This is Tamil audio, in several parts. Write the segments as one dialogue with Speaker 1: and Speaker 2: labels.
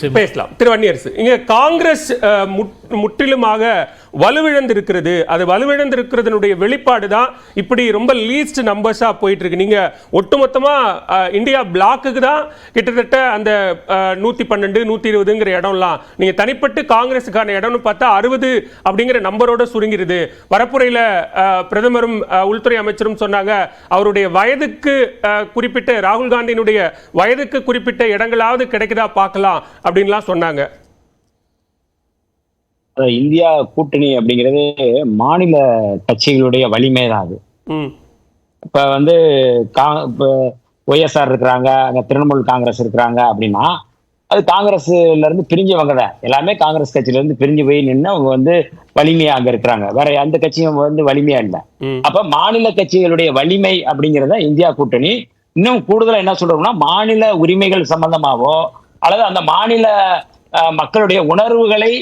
Speaker 1: பேசலாம். திரு வன்னியரசு இங்க காங்கிரஸ் முட்- முற்றிலுமாக வலுவிழந்திருக்கிறது. அது வலுவிழந்திருக்கிறதுனுடைய வெளிப்பாடு தான் இப்படி ரொம்ப லீஸ்ட் நம்பர்ஸா போயிட்டு இருக்கு நீங்க ஒட்டுமொத்தமா இந்தியா பிளாக்குக்கு தான் கிட்டத்தட்ட அந்த நூற்றி நூத்தி பன்னெண்டு நூத்தி இருபதுங்கிற இடம்லாம். நீங்க தனிப்பட்டு காங்கிரஸுக்கான இடம்னு பார்த்தா அறுபது அப்படிங்கிற நம்பரோட சுருங்கிருது. வரப்புரையில பிரதமரும் உள்துறை அமைச்சரும் சொன்னாங்க அவருடைய வயதுக்கு குறிப்பிட்ட ராகுல் காந்தியினுடைய வயதுக்கு குறிப்பிட்ட இடங்களாவது கிடைக்குதா பார்க்கலாம் அப்படின்லாம் சொன்னாங்க.
Speaker 2: இந்தியா கூட்டணி அப்படிங்கிறது மாநில கட்சிகளுடைய வலிமை தான் அது இப்ப வந்து கா இப்போ ஒய்எஸ்ஆர் இருக்கிறாங்க அங்க திரிணாமுல் காங்கிரஸ் இருக்கிறாங்க அப்படின்னா அது காங்கிரஸ்ல இருந்து பிரிஞ்சவங்க தான். எல்லாமே காங்கிரஸ் கட்சியில இருந்து பிரிஞ்சு போய் நின்று அவங்க வந்து வலிமையா அங்க இருக்கிறாங்க. வேற எந்த கட்சியும் வந்து வலிமையா இல்லை. அப்ப மாநில கட்சிகளுடைய வலிமை அப்படிங்கிறத இந்தியா கூட்டணி. இன்னும் கூடுதலா என்ன சொல்றோம்னா மாநில உரிமைகள் சம்பந்தமாவோ அல்லது அந்த மாநில மக்களுடைய உணர்வுகளை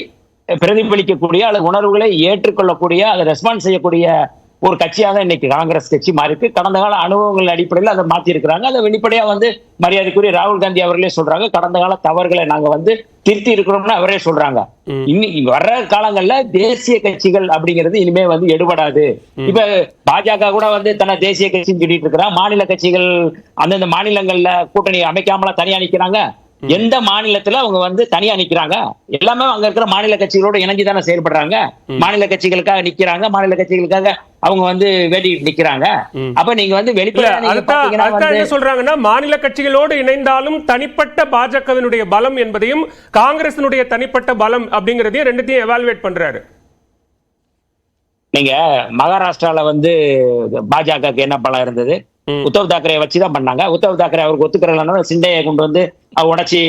Speaker 2: பிரதிபலிக்கக்கூடிய அல்லது உணர்வுகளை ஏற்றுக்கொள்ளக்கூடிய அதை ரெஸ்பான்ஸ் செய்யக்கூடிய ஒரு கட்சியாக இன்னைக்கு காங்கிரஸ் கட்சி மாறி இருக்கு கடந்த கால அனுபவங்கள் அடிப்படையில் அதை மாத்தி இருக்கிறாங்க அதை வெளிப்படையா வந்து மரியாதைக்குரிய ராகுல் காந்தி அவர்களே சொல்றாங்க. கடந்த கால தவறுகளை நாங்க வந்து திருத்தி இருக்கிறோம்னு அவரே சொல்றாங்க. இன்னைக்கு வர்ற காலங்கள்ல தேசிய கட்சிகள் அப்படிங்கிறது இனிமே வந்து எடுபடாது. இப்ப பாஜக கூட வந்து தன்னை தேசிய கட்சின்னு சொல்லிட்டு இருக்கிறான். மாநில கட்சிகள் அந்தந்த மாநிலங்கள்ல கூட்டணி அமைக்காமல தனியா நிக்கிறாங்க. எந்த மாநிலத்துல அவங்க வந்து தனியா நிக்கிறாங்க? எல்லாமே அங்க இருக்கிற மாநில கட்சிகளோட இணைஞ்சு தானே செயல்படுறாங்க மாநில கட்சிகளுக்காக நிக்கிறாங்க மாநில கட்சிகளுக்காக அவங்க வந்து வேண்டிட்டு நிக்கிறாங்க. அப்ப நீங்க வந்து வெளிப்படையா
Speaker 1: சொல்றாங்கன்னா மாநில கட்சிகளோடு இணைந்தாலும் தனிப்பட்ட பாஜகவினுடைய பலம் என்பதையும் காங்கிரசினுடைய தனிப்பட்ட பலம் அப்படிங்கறதையும் ரெண்டுத்தையும் எவாலுவேட் பண்றாரு.
Speaker 2: நீங்க மகாராஷ்டிரால வந்து பாஜகவுக்கு என்ன பலம் இருந்தது. உத்தவ் தாக்கரே வச்சுதான் பண்ணாங்க. உத்தவ் தாக்கரே அவருக்கு ஒத்துக்கிறதுனால சிண்டையை கொண்டு வந்து உடைச்சி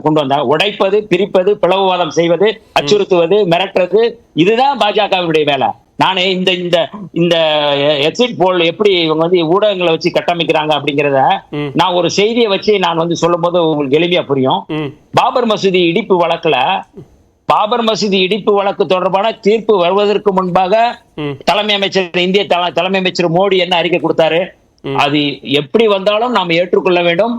Speaker 2: கொண்டு வந்தாங்க உடைப்பது பிரிப்பது பிளவுவாதம் செய்வது அச்சுறுத்துவது மிரட்டுறது இதுதான் பாஜகவினுடைய வேலை. நானே இந்த இந்த இந்த எக்ஸிட் போல் எப்படி இவங்க வந்து ஊடகங்களை வச்சு கட்டமைக்கிறாங்க அப்படிங்கிறத. நான் ஒரு செய்தியை வச்சு நான் வந்து சொல்லும் போது உங்களுக்கு எளிமையா புரியும். பாபர் மசூதி இடிப்பு வழக்குல பாபர் மசூதி இடிப்பு வழக்கு தொடர்பான தீர்ப்பு வருவதற்கு முன்பாக தலைமை அமைச்சர் இந்திய தல- தலைமை அமைச்சர் மோடி என்ன அறிக்கை கொடுத்தாரு? அது எப்படி வந்தாலும் நாம் ஏற்றுக்கொள்ள வேண்டும்.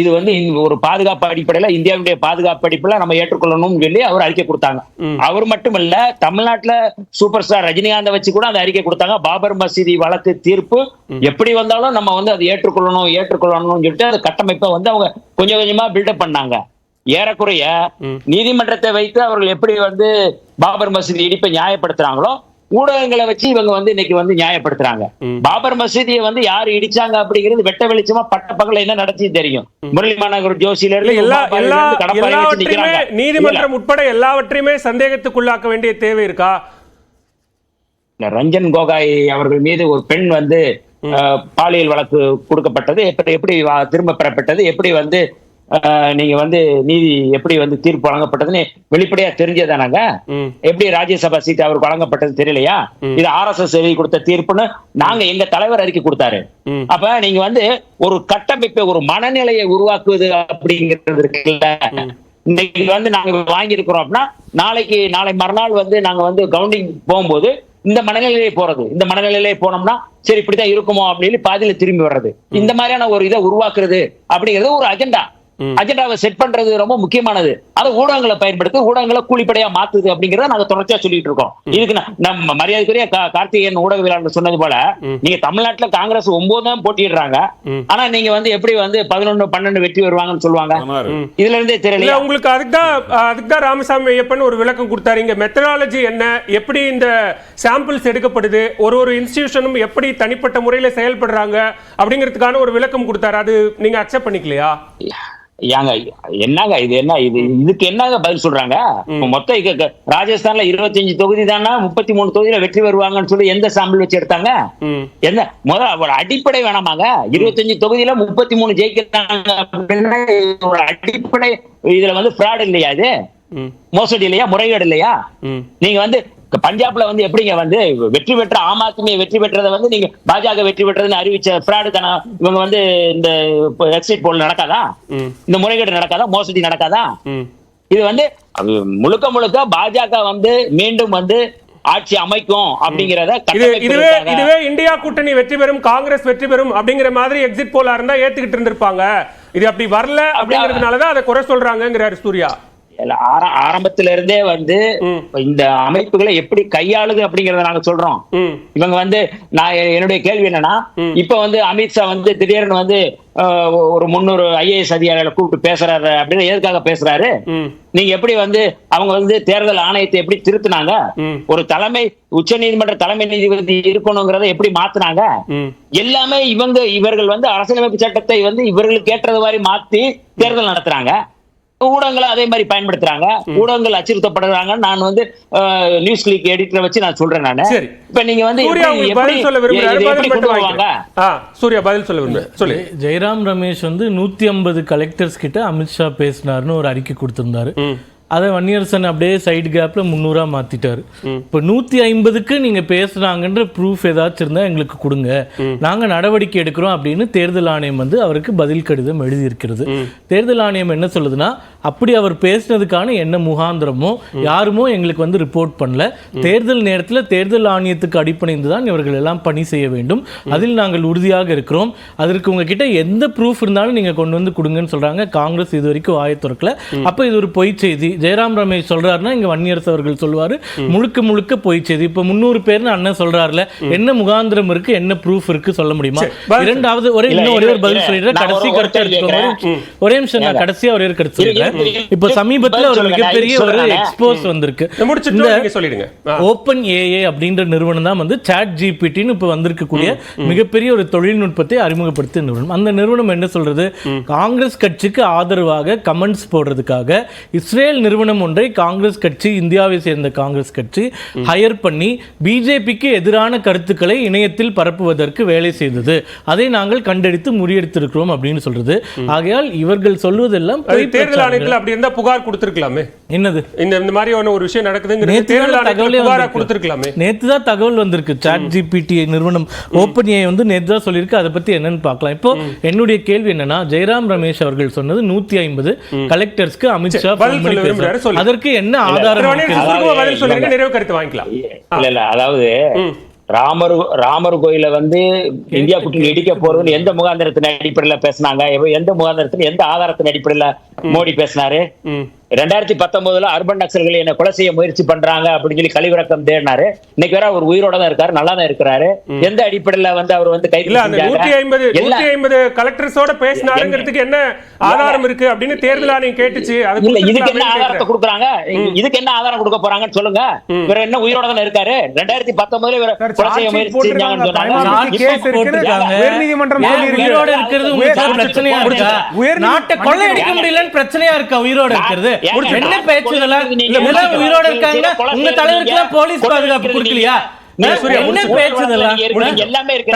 Speaker 2: இது வந்து ஒரு பாதுகாப்பு அடிப்படையில இந்தியாவுடைய பாதுகாப்பு அடிப்படையில நம்ம ஏற்றுக்கொள்ளணும்னு சொல்லி அவர் அறிக்கை கொடுத்தாங்க. அவர் மட்டுமல்ல தமிழ்நாட்டுல சூப்பர் ஸ்டார் ரஜினிகாந்தை வச்சு கூட அந்த அறிக்கை கொடுத்தாங்க பாபர் மசூதி வழக்கு தீர்ப்பு எப்படி வந்தாலும் நம்ம வந்து அதை ஏற்றுக்கொள்ளணும் ஏற்றுக்கொள்ளணும்னு சொல்லிட்டு அந்த கட்டமைப்பை வந்து அவங்க கொஞ்சம் கொஞ்சமா பில்டப் பண்ணாங்க ஏறக்குறைய. நீதிமன்றத்தை வைத்து அவர்கள் எப்படி வந்து பாபர் மசூதி இடிப்பை நியாயப்படுத்துறாங்களோ ஊடகங்களை வச்சு இவங்க வந்து இன்னைக்கு வந்து நியாயப்படுத்துறாங்க. பாபர் மசூதியை வந்து யாரு இடிச்சாங்க அப்படிங்கிறது வெட்ட வெளிச்சமா பட்ட பகல என்ன நடத்தி தெரியும். முரளி மாநகர் ஜோசியில இருந்து.
Speaker 1: நீதிமன்றம் உட்பட எல்லாவற்றையுமே சந்தேகத்துக்குள்ளாக்க வேண்டிய தேவை இருக்கா?
Speaker 2: ரஞ்சன் கோகாய் அவர்கள் மீது ஒரு பெண் வந்து பாலியல் வழக்கு கொடுக்கப்பட்டது. எப்படி எப்படி திரும்ப பெறப்பட்டது? எப்படி வந்து நீங்க வந்து நீதி எப்படி வந்து தீர்ப்பு வழங்கப்பட்டதுன்னு வெளிப்படையா தெரிஞ்சதானாங்க எப்படி ராஜ்யசபா சீட் அவருக்கு வழங்கப்பட்டது தெரியலையா? இது ஆர்எஸ்எஸ் எழுதி கொடுத்த தீர்ப்புன்னு நாங்க எங்க தலைவர் அறிக்கை கொடுத்தாரு. அப்ப நீங்க வந்து ஒரு கட்டமைப்பை ஒரு மனநிலையை உருவாக்குவது அப்படிங்கிறது இருக்குல்ல. இன்னைக்கு வந்து நாங்க வாங்கியிருக்கிறோம் அப்படின்னா நாளைக்கு நாளை மறுநாள் வந்து நாங்க வந்து கவுண்டிங் போகும்போது இந்த மனநிலையிலே போறது. இந்த மனநிலையிலே போனோம்னா சரி இப்படித்தான் இருக்குமோ அப்படின்னு பாதியில திரும்பி வர்றது. இந்த மாதிரியான ஒரு இதை உருவாக்குறது அப்படிங்கிறது ஒரு அஜெண்டா. அஜெண்டாவை செட் பண்றது ரொம்ப முக்கியமானது. அதை ஊடகங்களை பயன்படுத்தி ஊடகங்களை கூலிப்படையா மாத்துது அப்படிங்கறத நாங்க தொடர்ச்சியா சொல்லிட்டு இருக்கோம். இதுக்கு நம்ம மரியாதைக்குரிய கார்த்திகேயன் ஊடகவியலாளர் சொன்னது போல. நீங்க தமிழ்நாட்டுல காங்கிரஸ் ஒன்பது தான் போட்டிடுறாங்க. ஆனா நீங்க வந்து எப்படி வந்து பதினொன்னு பன்னெண்டு வெற்றி வருவாங்கன்னு சொல்லுவாங்க. இதுல இருந்தே
Speaker 1: இல்ல
Speaker 2: தெரியலையா
Speaker 1: உங்களுக்கு அதுக்கு தான் அதுக்கு தான் ராமசாமி ஐயப்பன் ஒரு விளக்கம் கொடுத்தாரு. இங்க மெத்தடாலஜி என்ன எப்படி இந்த சாம்பிள்ஸ் எடுக்கப்படுது ஒரு ஒரு இன்ஸ்டிடியூஷனும் எப்படி தனிப்பட்ட முறையில செயல்படுறாங்க அப்படிங்கிறதுக்கான ஒரு விளக்கம் கொடுத்தாரு. அது நீங்க அக்செப்ட் பண்ணிக்கலையா?
Speaker 2: ஏங்க என்னங்க இது என்ன இது? இதுக்கு என்னங்க பதில் சொல்றாங்க? மொத்தம் இங்க க- ராஜஸ்தான்ல 25 தொகுதி தானா? முப்பத்தி மூணு தொகுதியில வெற்றி வருவாங்கன்னு சொல்லி எந்த சாம்பிள் வச்சு எடுத்தாங்க? என்ன முதல்ல ஒரு அடிப்படை வேணாமாங்க? 25 தொகுதியில முப்பத்தி மூணு ஜெயிக்கிறாங்க. அப்படின்னா இது ஒரு அடிப்படை இதுல வந்து ஃப்ராட் இல்லையா இது? மோசடி இல்லையா? முறைகேடு இல்லையா? நீங்க வந்து பஞ்சாப்ல வந்து எப்படிங்க வந்து வெற்றி பெற்ற ஆம் ஆத்மி வெற்றி பெற்றதை வந்து நீங்க பாஜக வெற்றி பெற்றதுன்னு அறிவிச்ச ஃப்ராடு தானே இவங்க வந்து இந்த எக்ஸிட் போல் நடக்காதா? இந்த முறைகேடு நடக்காதா? மோசடி நடக்காதா? இது வந்து முழுக்க முழுக்க பாஜக வந்து மீண்டும் வந்து ஆட்சி அமைக்கும் அப்படிங்கறத
Speaker 1: இது இதுவே இதுவே இந்தியா கூட்டணி வெற்றி பெறும் காங்கிரஸ் வெற்றி பெறும் அப்படிங்கிற மாதிரி எக்ஸிட் போலா இருந்தா ஏத்துக்கிட்டு இருந்திருப்பாங்க. இது அப்படி வரல அப்படிங்கிறதுனால தான் அதை குறை சொல்றாங்கங்கிறாரு சூர்யா.
Speaker 2: ஆரம்பத்துல இருந்தே வந்து. இந்த அமைப்புகளை எப்படி கையாளுது அப்படிங்கறத நாங்க சொல்றோம். இவங்க வந்து நான் என்னுடைய கேள்வி என்னன்னா. இப்ப வந்து அமித்ஷா வந்து திடீர்னு வந்து ஒரு முன்னூறு ஐஏஎஸ் அதிகாரிகளை கூப்பிட்டு பேசுறாரு அப்படின்னு எதுக்காக பேசுறாரு? நீங்க எப்படி வந்து அவங்க வந்து தேர்தல் ஆணையத்தை எப்படி திருத்துனாங்க. ஒரு தலைமை உச்ச நீதிமன்ற தலைமை நீதிபதி இருக்கணுங்கிறத எப்படி மாத்துனாங்க? எல்லாமே இவங்க இவர்கள் வந்து அரசியலமைப்பு சட்டத்தை வந்து இவர்களுக்கு ஏற்றது மாதிரி மாத்தி தேர்தல் நடத்துறாங்க. ஊடகங்களை அதே மாதிரி பயன்படுத்துறாங்க. ஊடகங்கள் அச்சுறுத்தப்படுறாங்க நான் வந்து நியூஸ் கிளிக் எடிட்டரை வச்சு நான் சொல்றேன் நானு.
Speaker 1: சரி.
Speaker 2: இப்ப நீங்க வந்து
Speaker 1: பதில் சொல்ல. ஆ சூர்யா பதில் சொல்ல விரும்புறேன் சொல்லு.
Speaker 3: ஜெயராம் ரமேஷ் வந்து நூத்தி ஐம்பது கலெக்டர்ஸ் கிட்ட அமித்ஷா பேசினாருன்னு ஒரு அறிக்கை கொடுத்திருந்தாரு. அதை வன்னியரசன் அப்படியே சைடு கேப்ல முந்நூறா மாத்திட்டாரு. இப்போ நூத்தி ஐம்பதுக்கு நீங்க பேசுறாங்கன்ற ப்ரூஃப் ஏதாச்சும் இருந்தா எங்களுக்கு கொடுங்க. நாங்க நடவடிக்கை எடுக்கிறோம் அப்படின்னு தேர்தல் ஆணையம் வந்து அவருக்கு பதில் கடிதம் எழுதியிருக்கிறது. தேர்தல் ஆணையம் என்ன சொல்லுதுன்னா அப்படி அவர் பேசினதுக்கான என்ன முகாந்திரமோ யாருமோ எங்களுக்கு வந்து ரிப்போர்ட் பண்ணல. தேர்தல் நேரத்தில் தேர்தல் ஆணையத்துக்கு அடிப்பணிந்து தான் இவர்கள் எல்லாம் பணி செய்ய வேண்டும். அதில் நாங்கள் உறுதியாக இருக்கிறோம். அதற்கு உங்ககிட்ட எந்த ப்ரூஃப் இருந்தாலும் நீங்க கொண்டு வந்து கொடுங்கன்னு சொல்றாங்க. காங்கிரஸ் இது வரைக்கும் வாயை திறக்கல. அப்ப இது ஒரு பொய் செய்தி. ஜெயராம் ரமேஷ் சொல்றாருன்னா இங்க வன்னியரசு அவர்கள் சொல்லுவாரு முழுக்க முழுக்க பொய் செய்தி இப்ப முந்நூறு பேர்னு அண்ணன் சொல்றாருல என்ன முகாந்திரம் இருக்கு என்ன ப்ரூஃப் இருக்கு சொல்ல முடியுமா? இரண்டாவது ஒரே இன்னும் ஒரே ஒரு பதில். சொல்லிடுறேன். கடைசி கருத்து எடுத்துக்கோங்க. ஒரே நிமிஷம் நான் கடைசியா ஒரே ஒரு கருத்து
Speaker 2: இரு.
Speaker 3: இப்ப சமீபத்துல ஒரு மிகப்பெரிய ஒரு. எக்ஸ்போஸ் வந்திருக்கு.
Speaker 1: சொல்லிடுங்க.
Speaker 3: ஓப்பன் ஏஏ அப்படின்ற நிறுவனம் தான் வந்து சாட் ஜிபிடின்னு இப்போ வந்திருக்கக்கூடிய மிகப்பெரிய ஒரு தொழில்நுட்பத்தை அறிமுகப்படுத்திய நிறுவனம். அந்த நிறுவனம் என்ன சொல்றது? காங்கிரஸ் கட்சிக்கு ஆதரவாக கமெண்ட்ஸ் போடுறதுக்காக இஸ்ரேல் நிறுவனம் ஒன்றை காங்கிரஸ் கட்சி இந்தியாவை சேர்ந்த காங்கிரஸ் கட்சி ஹையர் பண்ணி பிஜேபிக்கு எதிரான கருத்துக்களை இணையத்தில் பரப்புவதற்கு வேலை செய்தது. அதை நாங்கள் கண்டெடுத்து முறியடித்திருக்கிறோம் அப்படின்னு சொல்றது. ஆகையால் இவர்கள் சொல்வதெல்லாம்
Speaker 1: தேர்தல். ஆணையத்துல அப்படி இருந்தா புகார் கொடுத்திருக்கலாமே.
Speaker 3: என்னது?
Speaker 1: இந்த இந்த மாதிரியான ஒரு விஷயம் நடக்குதுங்கிறது
Speaker 3: நேத்து
Speaker 1: தேர்தல்
Speaker 3: தான் தகவலே வந்திருக்கு.
Speaker 1: கொடுத்திருக்கலாமே.
Speaker 3: நேத்து தான் தகவல் வந்திருக்கு. சாட் ஜிபிடி நிறுவனம் ஓப்பன் ஏ வந்து நேத்து தான் சொல்லியிருக்கு. அதை பத்தி என்னன்னு பார்க்கலாம். இப்போ என்னுடைய கேள்வி என்னன்னா ஜெயராம் ரமேஷ் அவர்கள் சொன்னது நூத்தி ஐம்பது கலெக்டர்ஸ்க்கு அமித்ஷா பேசுறாரு. அதற்கு என்ன
Speaker 1: திரு
Speaker 3: ஆதாரம்
Speaker 1: சொல்லுங்க
Speaker 2: இல்ல.
Speaker 1: நிறைவு கருத்து வாங்கிக்கலாம்.
Speaker 2: இல்ல இல்ல. அதாவது ராமர் ராமர் கோயில வந்து இந்தியா கூட்டணி இடிக்க போறதுன்னு எந்த முகாந்திரத்தின் அடிப்படையில பேசினாங்க? எந்த முகாந்திரத்தின் எந்த ஆதாரத்தின் அடிப்படையில மோடி பேசினாரு. ரெண்டாயிரத்தி பத்தொன்பதுல அர்பன் நக்சல்கள் என்ன கொலை செய்ய முயற்சி பண்றாங்க அப்படின்னு சொல்லி கழிவிறக்கம் தேடினாரு. இன்னைக்கு வேற அவர் உயிரோட தான் இருக்காரு நல்லா தான் இருக்கிறாரு எந்த அடிப்படையில வந்து அவர் வந்து கைது
Speaker 1: இல்ல அந்த
Speaker 2: செஞ்சாங்க?
Speaker 1: நூத்தி ஐம்பது
Speaker 2: எல்லா-
Speaker 1: நூத்தி ஐம்பது கலெக்டர்ஸோட பேசினாருங்கிறதுக்கு என்ன ஆதாரம் இருக்கு அப்படின்னு தேர்தல் ஆணையம் கேட்டுச்சு?
Speaker 2: இல்ல இதுக்கு என்ன ஆதாரத்தை. கொடுக்குறாங்க? இதுக்கு என்ன ஆதாரம் கொடுக்க போறாங்கன்னு சொல்லுங்க. இவர் என்ன உயிரோட தானே இருக்காரு? ரெண்டாயிரத்தி பத்தொன்பதுல இவர் கொலை செய்ய முயற்சி. செஞ்சாங்கன்னு சொன்னாங்க.
Speaker 3: உயிரோட இருக்கிறது
Speaker 4: உயர்
Speaker 3: பிரச்சனையா
Speaker 4: முடிச்சு.
Speaker 3: இருக்கா
Speaker 4: உயர்
Speaker 3: நாட்டை
Speaker 4: நீதி-
Speaker 3: கொள்ளையடிக்க முடியலன்னு பிரச்சனையா இருக்கா? உயிரோட இருக்கிறது. என்ன பேச்சு இதெல்லாம்?
Speaker 2: நீங்க
Speaker 3: இதெல்லாம்
Speaker 2: முடிச்சு.
Speaker 3: உயிரோட இருக்காங்க உங்க
Speaker 2: செய்யறீங்க.
Speaker 3: தலைவருக்குலாம் போலீஸ் பாதுகாப்பு. கொடுக்கலையா?
Speaker 1: இல்ல.
Speaker 2: எல்லாமே
Speaker 1: இல்ல,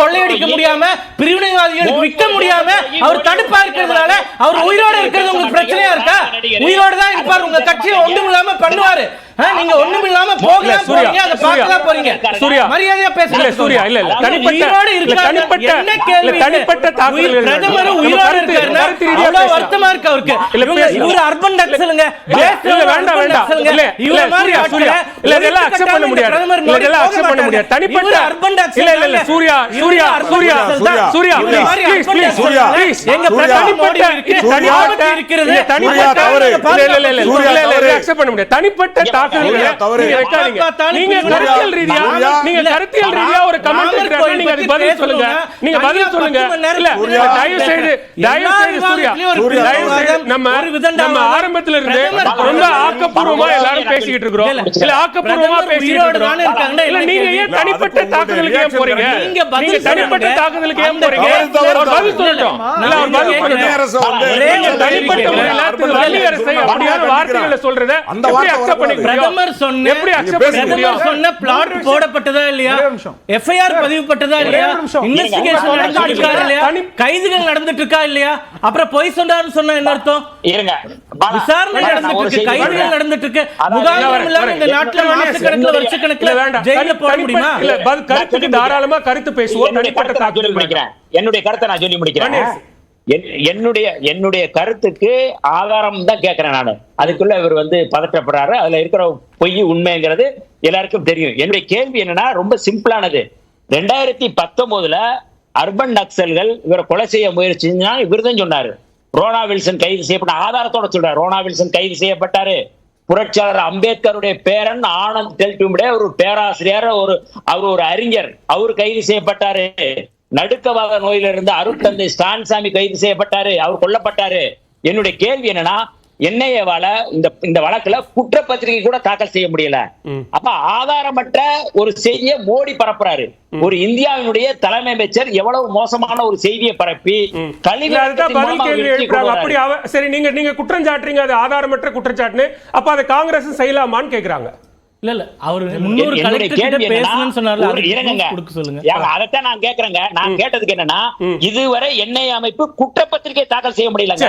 Speaker 3: கொள்ளையடிக்க முடியாம பிரிவினைவாதிகளுக்கு விற்க முடியாம அவர் தடுப்பா இருக்கிறதுனால அவர் உயிரோட இருக்கிறது உங்களுக்கு பிரச்சனையா இருக்கா? உயிரோட தான் இருப்பார். உங்க கட்சியை ஒண்ணும் இல்லாம பண்ணுவாரு. நீங்க ஒண்ணும் இல்லாம
Speaker 1: இல்ல,
Speaker 3: போகலாம்
Speaker 1: சூர்யா,
Speaker 3: போறீங்க அதை. பார்க்கலாம் போறீங்க
Speaker 1: சூர்யா.
Speaker 3: மரியாதையா பேசுங்க
Speaker 1: இல்ல சூர்யா இல்ல இல்ல தனிப்பட்ட இல்ல. தனிப்பட்ட இல்ல தனிப்பட்ட? தாக்குதல்கள்
Speaker 3: பிரதமர் உயிரோட இருக்காருன்னா அவ்வளவு. வருத்தமா இருக்கு அவருக்கு
Speaker 1: இல்ல.
Speaker 3: இவரு அர்பன் நக்சலுங்க
Speaker 1: இல்ல, வேண்டாம், வேண்டாம். இல்ல,
Speaker 3: இவர மாதிரி
Speaker 1: சூர்யா, இல்ல, இதெல்லாம் accept பண்ண முடியாது. இல்ல, இதெல்லாம் accept பண்ண. முடியாது. தனிப்பட்ட-
Speaker 3: urban நக்சல்
Speaker 1: இல்ல, இல்ல. சூர்யா, சூர்யா, சூர்யா. Surya, please,
Speaker 3: Naxal
Speaker 1: Surya, please.
Speaker 3: எங்க.
Speaker 1: தனிப்பட்ட-
Speaker 3: ஆபத்து இருக்கிறது.
Speaker 1: தனிப்பட்ட-
Speaker 3: தவறு.
Speaker 1: இல்ல, இல்ல, இல்ல, இல்ல, accept பண்ண முடியாது. தனிப்பட்ட
Speaker 4: தவறு.
Speaker 1: நீங்க கருத்தியல் ரீதியா. நீங்க கருத்தியல் ரீதியா ஒரு கமெண்ட் இருக்கிறாங்க நீங்க அதுக்கு பதில் சொல்லுங்க நீங்க பதில் சொல்லுங்க இல்ல. தயவு செய்து தயவு செய்து சூர்யா நம்ம. நம்ம ஆரம்பத்துல இருந்து ரொம்ப ஆக்கப்பூர்வமா பேசிக்கிட்டு இருக்கிறோம்.
Speaker 3: இல்ல,
Speaker 1: ஆக்கப்பூர்வமா பேசிக்கிட்டு
Speaker 3: இருக்காங்கன்னா
Speaker 1: இல்ல நீங்க? ஏன் தனிப்பட்ட தாக்குதலுக்கு ஏன் போறீங்க?
Speaker 3: நீங்க
Speaker 1: தனிப்பட்ட. தாக்குதலுக்கு ஏன் போறீங்க? பதில். சொல்லட்டும். இல்ல ஒரு பதில் சொல்லட்டும் தனிப்பட்ட முறையில. திரு வன்னியரசை அப்படியான வார்த்தைகளை சொல்றத
Speaker 4: அந்த
Speaker 1: எப்படி
Speaker 4: வார்த்தை
Speaker 1: அக்செப்ட் முடியும்
Speaker 3: பிரதமர் சொன்ன
Speaker 1: எப்படி அக்செப்ட் முடியும்
Speaker 3: சொன்ன பிளாட் போடப்பட்டதா இல்லையா. எஃப்ஐஆர் பதிவுப்பட்டதா இல்லையா. இன்வெஸ்டிகேஷன். நடந்துட்டு இருக்கா இல்லையா?
Speaker 1: தனி-
Speaker 3: கைதுகள் நடந்துட்டு இருக்கா இல்லையா? அப்புறம் பொய் சொன்னாருன்னு சொன்னா என்ன அர்த்தம்?
Speaker 2: இருங்க.
Speaker 3: விசாரணை நடந்துட்டு இருக்கு. கைதுகள். நடந்துட்டு இருக்கு.
Speaker 1: என்னுடைய- தாராளமா கருத்து பேசுவோம்.
Speaker 2: என்னுடைய
Speaker 1: தனிப்பட்ட
Speaker 2: கருத்தை நான் சொல்லி. முடிக்கிறேன். என்னுடைய கருத்தை நான் சொல்லி முடிக்கிறேன்.
Speaker 1: வன்னியரசு.
Speaker 2: என்- என்னுடைய என்னுடைய கருத்துக்கு ஆதாரம் தான் கேட்கிறேன் நானு. அதுக்குள்ள இவர் வந்து பதற்றப்படுறாரு. அதுல இருக்கிற பொய் உண்மைங்கிறது எல்லாருக்கும் தெரியும். என்னுடைய கேள்வி என்னன்னா ரொம்ப சிம்பிளானது. ரெண்டாயிரத்தி பத்தொன்பதுல அர்பன் நக்சல்கள் இவரை கொலை செய்ய முயற்சி இவர் தான் சொன்னாரு. ரோனா வில்சன் கைது செய்யப்பட்ட ஆதாரத்தோட சொல்றாரு. ரோனா வில்சன் கைது செய்யப்பட்டாரு. புரட்சியாளர் அம்பேத்கருடைய பேரன் ஆனந்த் டெல்டும்டே ஒரு பேராசிரியர் ஒரு அவர் ஒரு அறிஞர். அவர் கைது செய்யப்பட்டாரு. நடுக்கவாத நோயிலிருந்து அருட்தந்தை ஸ்டான்சாமி கைது செய்யப்பட்டாரு. அவர் கொல்லப்பட்டாரு. என்னுடைய கேள்வி என்னன்னா என்ஐஏவால இந்த இந்த வழக்குல குற்றப்பத்திரிகை கூட தாக்கல் செய்ய முடியல. அப்ப ஆதாரமற்ற ஒரு செய்தியை மோடி பரப்புறாரு. ஒரு இந்தியாவினுடைய தலைமை அமைச்சர் எவ்வளவு மோசமான ஒரு செய்தியை பரப்பி
Speaker 1: அப்படி சரி நீங்க நீங்க குற்றம் சாட்டுறீங்க அது ஆதாரமற்ற குற்றச்சாட்டுன்னு அப்ப அதை காங்கிரஸ் செய்யலாமான்னு கேக்குறாங்க.
Speaker 3: இல்ல இல்ல அவர் முன்னூறு
Speaker 2: அதைத்தான் நான் கேக்குறேங்க. நான் கேட்டதுக்கு என்னன்னா இதுவரை எண்ணெய் அமைப்பு குற்றப்பத்திரிகை தாக்கல் செய்ய முடியலங்க.